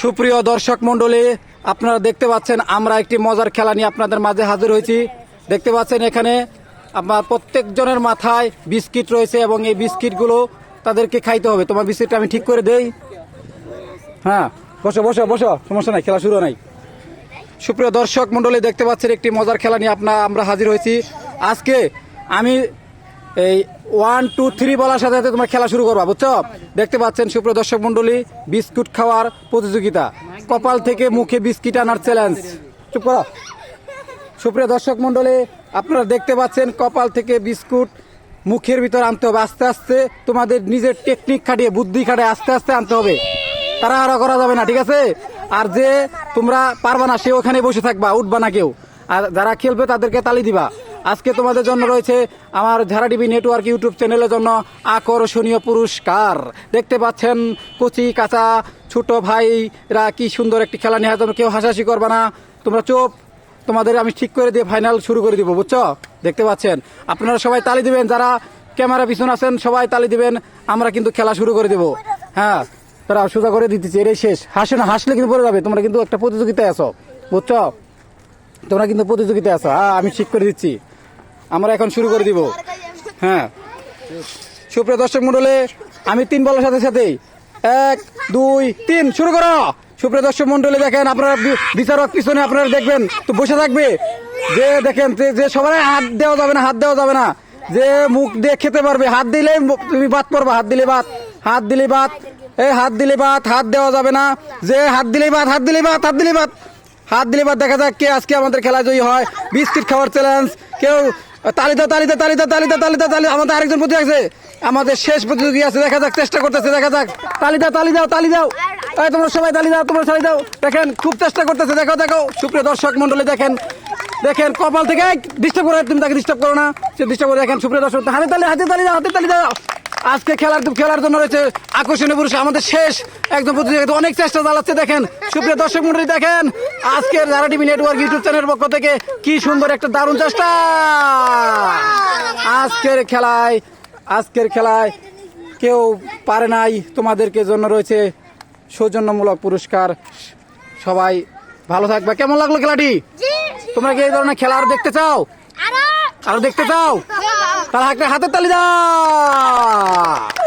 সুপ্রিয় দর্শক মণ্ডলী, আপনারা দেখতে পাচ্ছেন আমরা একটি মজার খেলা নিয়ে আপনাদের মাঝে হাজির হয়েছি। দেখতে পাচ্ছেন এখানে আপনার প্রত্যেকজনের মাথায় বিস্কিট রয়েছে এবং এই বিস্কিটগুলো তাদেরকে খাইতে হবে। তোমার বিস্কিটটা আমি ঠিক করে দেই। হ্যাঁ বসো বসো বসো, সমস্যা নাই, খেলা শুরু নাই। সুপ্রিয় দর্শক মণ্ডলী, দেখতে পাচ্ছেন একটি মজার খেলা নিয়ে আপনার আমরা হাজির হয়েছি। আজকে আমি এই ওয়ান টু থ্রি বলার সাথে সাথে তোমার খেলা শুরু করবা, বুঝছ? দেখতে পাচ্ছেন সুপ্রিয় দর্শক মণ্ডলী, বিস্কুট খাওয়ার প্রতিযোগিতা। কপাল থেকে মুখে বিস্কিট আনার চ্যালেঞ্জ চুপ করো। সুপ্রিয় দর্শক মণ্ডলী, আপনারা দেখতে পাচ্ছেন কপাল থেকে বিস্কুট মুখের ভিতর আনতে হবে। আস্তে আস্তে তোমাদের নিজের টেকনিক খাটিয়ে, বুদ্ধি খাটিয়ে আস্তে আস্তে আনতে হবে। তারা আরও করা যাবে না, ঠিক আছে? আর যে তোমরা পারবা না, সে ওখানে বসে থাকবা, উঠবা না কেউ। আর যারা খেলবে তাদেরকে তালি দিবা। আজকে তোমাদের জন্য রয়েছে আমার ঝাড়া টিভি নেটওয়ার্ক ইউটিউব চ্যানেলের জন্য আকর্ষণীয় পুরস্কার। দেখতে পাচ্ছেন কচি কাঁচা ছোট ভাইরা কি সুন্দর একটি খেলা নিয়ে তোমরা কেউ হাসাহাসি করবে না। তোমরা চোপ। তোমাদের আমি ঠিক করে দিয়ে ফাইনাল শুরু করে দিব, বুঝছ? দেখতে পাচ্ছেন? আপনারা সবাই তালি দিবেন, যারা ক্যামেরা পিছনে আছেন, সবাই তালি দিবেন, আমরা কিন্তু খেলা শুরু করে দেব। হ্যাঁ তারা সোজা করে দিতেছি, এটাই শেষ। হাসে না, হাসলে কিন্তু পড়ে যাবে, তোমরা কিন্তু একটা প্রতিযোগিতায় আছো, বুঝছ? তোমরা কিন্তু প্রতিযোগিতায় আছো হ্যাঁ আমি ঠিক করে দিচ্ছি। আমরা এখন শুরু করে দিব। হ্যাঁ। সুপ্রিয় দর্শক মন্ডলে আমি তিন বলার সাথে সাথে এক, দুই, তিন, শুরু করো। সুপ্রিয় দর্শক মন্ডলে দেখেন, আপনারা বিচারক পিছনে আপনারা দেখবেন, তো বসে থাকবে। যে দেখেন, যে- সবাই হাত দেওয়া যাবে না, হাত দেওয়া যাবে না। যে মুখ দিয়ে খেতে পারবে, হাত দিলে তুমি বাদ পড়বা হাত দিলে বাদ হাত দিলে বাদ এই হাত দিলে বাদ হাত দেওয়া যাবে না। যে হাত দিলে বাদ হাত দিলে বাদ হাত দিলে বাদ হাত দিলে বাদ দেখা যাক কে আজকে আমাদের খেলা জয়ী হয়। বিস্কিট খাওয়ার চ্যালেঞ্জ কেউ তালিদা তালিদা তালিদা তালিদা তালিদা তালি আমাদের আরেকজন প্রতি আছে। আমাদের শেষ প্রতিযোগী আছে। দেখা যাক, চেষ্টা করতেছে, দেখা যাক। তালি দাও তালি দাও তালি দাও। তোমরা সবাই তালি দাও, তোমরা তালি দাও। দেখেন, খুব চেষ্টা করতেছে। দেখো দেখো। সুপ্রিয় দর্শক মন্ডলী দেখেন। দেখেন, কপাল থেকে ডিস্টার্ব করে তুমি তাকে ডিস্টার্ব করো না। সে ডিস্টার্ব করে, দেখেন, সুপ্রিয় দর্শক, হাতে তালি হাতে তালি দাও, হাতে তালি দাও। আজকে খেলার খেলার জন্য রয়েছে আকর্ষণীয় পুরুষ আমাদের শেষ একদম প্রতিযোগিতা। অনেক চেষ্টা চালাচ্ছে দেখেন। সুপ্রিয় দর্শক মন্ডলী দেখেন আজকের যারা টিভি নেটওয়ার্ক ইউটিউব চ্যানেলের পক্ষ থেকে কি সুন্দর একটা দারুণ চেষ্টা। আজকের খেলায় আজকের খেলায় কেউ পারে নাই। তোমাদেরকে জন্য রয়েছে সৌজন্যমূলক পুরস্কার। সবাই ভালো থাকবে। কেমন লাগল খেলাটি? তোমরা কি এই ধরনের খেলা আরও দেখতে চাও? আরও দেখতে চাও? তাহলে একটা হাতের তালি দাও।